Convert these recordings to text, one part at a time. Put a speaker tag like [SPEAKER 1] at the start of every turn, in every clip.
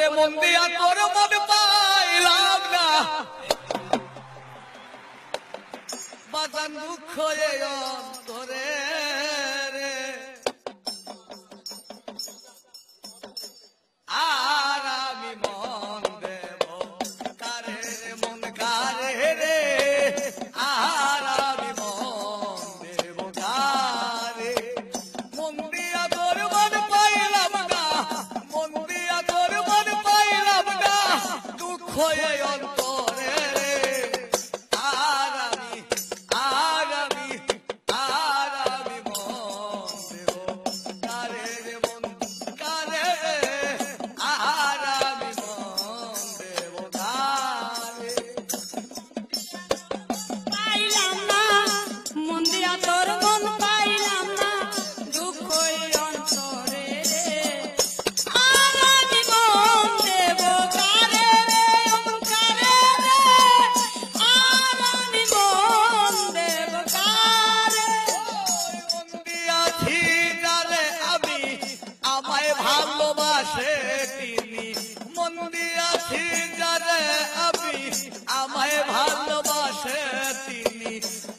[SPEAKER 1] করে মন দিয়া তোর মন পাইলাম না। বাজান দুঃখ play আমি, আমায় ভালোবাসে তিনি।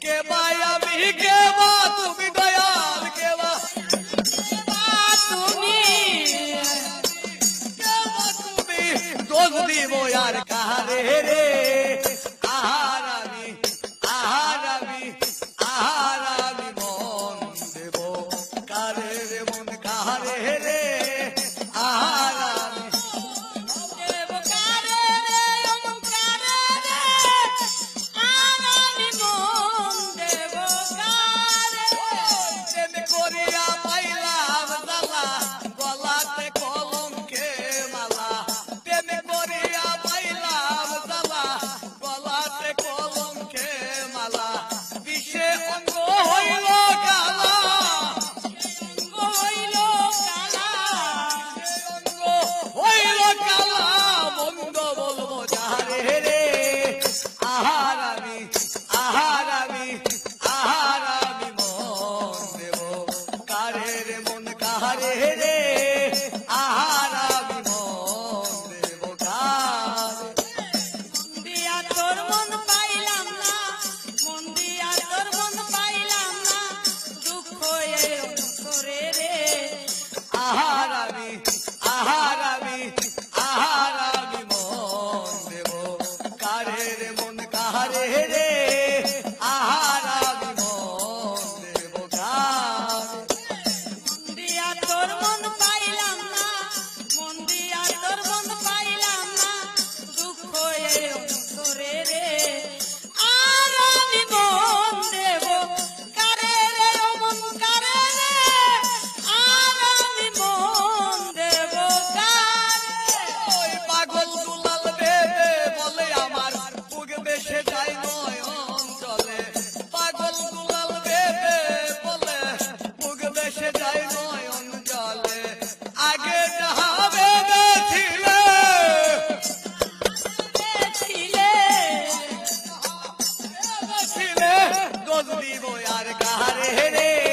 [SPEAKER 1] কে ভাই আমি, কে তুমি দয়াল, কে
[SPEAKER 2] তুমি?
[SPEAKER 1] কে তুমি? দোষ দিব আর কাহারে রে? আহার আমি আহার আমি আহার আমি মন দেব। কারে রে মন কাহারে? আহারে
[SPEAKER 2] রে
[SPEAKER 1] আহার দেব
[SPEAKER 2] দিয়া তোর মন
[SPEAKER 1] খোঁজ দিব
[SPEAKER 2] আর কাহারে রে?